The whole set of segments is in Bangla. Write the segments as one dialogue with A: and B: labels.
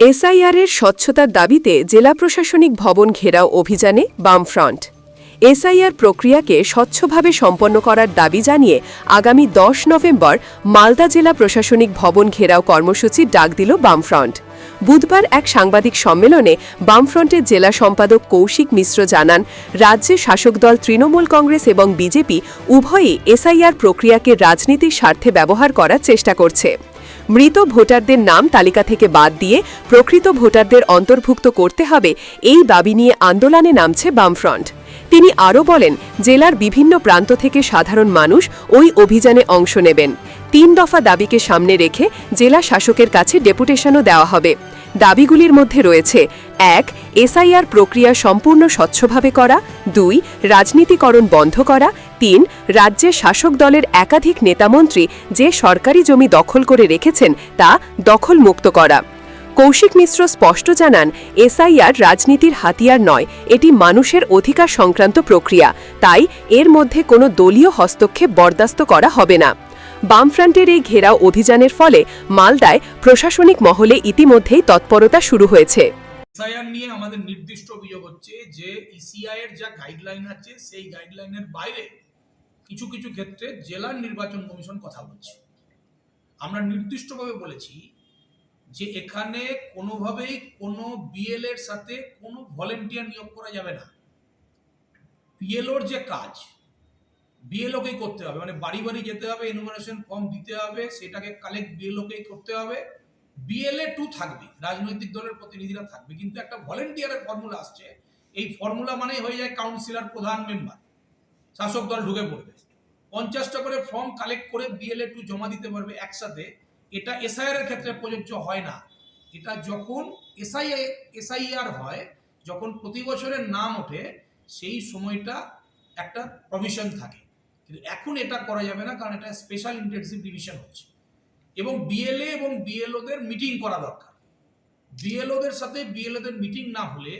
A: এসআইআরের স্বচ্ছতার দাবিতে জেলা প্রশাসনিক ভবন ঘেরাও অভিযানে বামফ্রন্ট। এসআইআর প্রক্রিয়াকে স্বচ্ছভাবে সম্পন্ন করার দাবি জানিয়ে আগামী দশ নভেম্বর মালদা জেলা প্রশাসনিক ভবন ঘেরাও কর্মসূচির ডাক দিল বামফ্রন্ট। বুধবার এক সাংবাদিক সম্মেলনে বামফ্রন্টের জেলা সম্পাদক কৌশিক মিশ্র জানান, রাজ্যে শাসক দল তৃণমূল কংগ্রেস এবং বিজেপি উভয়ই এসআইআর প্রক্রিয়াকে রাজনীতির স্বার্থে ব্যবহার করার চেষ্টা করছে। মৃত ভোটারদের নাম তালিকা থেকে বাদ দিয়ে প্রকৃত ভোটারদের অন্তর্ভুক্ত করতে হবে এই দাবি নিয়ে আন্দোলনে নামছে বামফ্রন্ট। তিনি আরও বলেন, জেলার বিভিন্ন প্রান্ত থেকে সাধারণ মানুষ ওই অভিযানে অংশ নেবেন। তিন দফা দাবিকে সামনে রেখে জেলা শাসকের কাছে ডেপুটেশনও দেওয়া হবে। দাবিগুলির মধ্যে রয়েছে, এক, এসআইআর প্রক্রিয়া সম্পূর্ণ স্বচ্ছভাবে করা, দুই, রাজনীতিকরণ বন্ধ করা, তিন রাজ্যের শাসক দলের একাধিক নেতামন্ত্রী যে সরকারি জমি দখল করে রেখেছেন তা দখলমুক্ত করা। কৌশিক মিশ্র স্পষ্ট জানান, এসআইআর রাজনীতির হাতিয়ার নয়, এটি মানুষের অধিকার সংক্রান্ত প্রক্রিয়া, তাই এর মধ্যে কোনো দলীয় হস্তক্ষেপ বরদাস্ত করা হবে না। বামফ্রন্টের এই ঘেরাও অভিযানের ফলে মালদায় প্রশাসনিক মহলে ইতিমধ্যেই তৎপরতা শুরু হয়েছে।
B: এসআইআর নিয়ে আমাদের নির্দিষ্ট অভিযোগ হচ্ছে যে ইসিআই এর যা গাইডলাইন আছে, সেই গাইডলাইনের বাইরে কিছু কিছু ক্ষেত্রে জেলার নির্বাচন কমিশন কথা বলছে। আমরা নির্দিষ্টভাবে বলেছি যে এখানে কোনোভাবেই কোনো বিএল এর সাথে কোনো ভলেন্টিয়ার নিয়োগ করা যাবে না। বিএলওর যে কাজ বিএলওকেই করতে হবে। মানে বাড়ি বাড়ি যেতে হবে এনুমারেশন ফর্ম দিতে হবে, সেটাকে কালেক্ট বিএলওকেই করতে হবে। বিএলএ টু থাকবে, রাজনৈতিক দলের প্রতিনিধিরা থাকবে। কিন্তু একটা ভলেন্টিয়ারের ফর্মুলা আসছে। এই ফর্মুলা মানেই হয়ে যায় কাউন্সিলর প্রধান মেম্বার শাসক দল ঢুকে পড়বে। পঞ্চাশটা করে ফর্ম কালেক্ট করে বিএলএ টু জমা দিতে পারবে একসাথে। এটা এসআইআর এর ক্ষেত্রে প্রযোজ্য হয় না। এটা যখন এসআই এসআইআর হয়, যখন প্রতি বছরের নাম ওঠে, সেই সময়টা একটা প্রভিশন থাকে। কিন্তু এখন এটা করা যাবে না, কারণ এটা স্পেশাল ইন্টেনসিভ ডিভিশন হচ্ছে। এবং বিএলএ এবং বিএলওদের মিটিং করা দরকার। বিএলওদের সাথে বিএলওদের মিটিং না হলে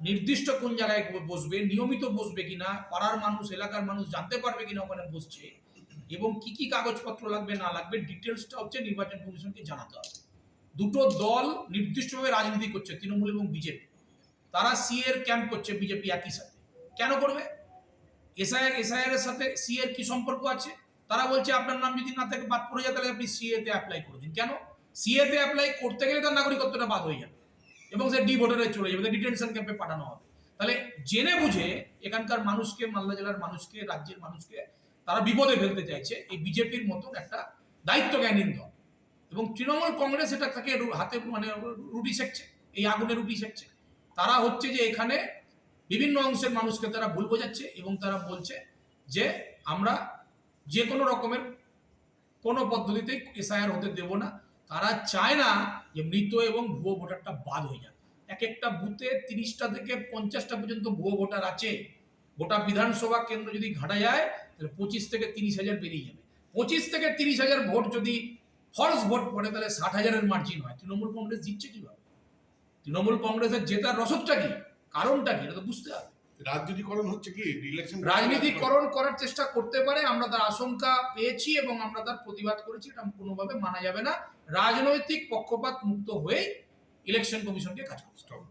B: নির্দিষ্ট কোন জায়গায় বসবে, নিয়মিত বসবে কিনা, পাড়ার মানুষ, এলাকার মানুষ জানতে পারবে কিনা ওখানে বসছে, এবং কি কি কাগজপত্র লাগবে, না লাগবে ডিটেলসটা হচ্ছে নির্বাচন কমিশনকে জানাতে হবে। দুটো দল নির্দিষ্টভাবে রাজনীতি করছে, তৃণমূল এবং বিজেপি তারা সি এর ক্যাম্প করছে বিজেপি একই সাথে। কেন করবে? এসআইআর এসআইআর এর সাথে সি এর কি সম্পর্ক আছে? তারা বলছে আপনার নাম যদি না থাকে বাদ পড়ে যায়, তাহলে আপনি সিএ তে অ্যাপ্লাই করে দিন। কেন? সিএ তে অ্যাপ্লাই করতে গেলে তার নাগরিকত্বটা বাদ হয়ে যাবে এবং সে ডি ভোটারে চলে যাবে ডিটেনশন ক্যাম্পে পাঠানো হবে। তাহলে জেনে বুঝে এখানকার মানুষকে, মালদা জেলার মানুষকে, রাজ্যের মানুষকে তারা বিপদে ফেলতে চাইছে। এই বিজেপির মতন একটা দায়িত্ব জ্ঞানীন দল। এবং তৃণমূল কংগ্রেস এটা তাকে হাতে মানে রুটি সেকছে এই আগুনে রুটি সেকছে তারা হচ্ছে যে এখানে বিভিন্ন অংশের মানুষকে তারা ভুল বোঝাচ্ছে এবং তারা বলছে যে আমরা যে কোনো রকমের কোনো পদ্ধতিতেই এসআইআর হতে দেব না। তারা চায় না যে মৃত এবং ভুয়ো ভোটারটা বাদ হয়ে যাক। এক একটা বুথে তিরিশটা থেকে পঞ্চাশটা পর্যন্ত ভুয়ো ভোটার আছে। গোটা বিধানসভা কেন্দ্র যদি ঘাটা যায়, তাহলে পঁচিশ থেকে তিরিশ হাজার বেরিয়ে যাবে। পঁচিশ থেকে তিরিশ হাজার ভোট যদি ফলস ভোট পড়ে, তাহলে ষাট হাজারের মার্জিন হয়। তৃণমূল কংগ্রেস জিতছে কীভাবে? তৃণমূল কংগ্রেসের জেতার রসদটা কি? কারণটা কি? এটা তো বুঝতে হবে।
C: রাজনীতিকরণ হচ্ছে কি? ইলেকশন
B: রাজনীতিকরণ করার চেষ্টা করতে পারে আমরা তার আশঙ্কা পেয়েছি এবং আমরা তার প্রতিবাদ করেছি এটা কোনোভাবে মানা যাবে না। রাজনৈতিক পক্ষপাত মুক্ত হয়ে ইলেকশন কমিশনকে কাজ করতে হবে।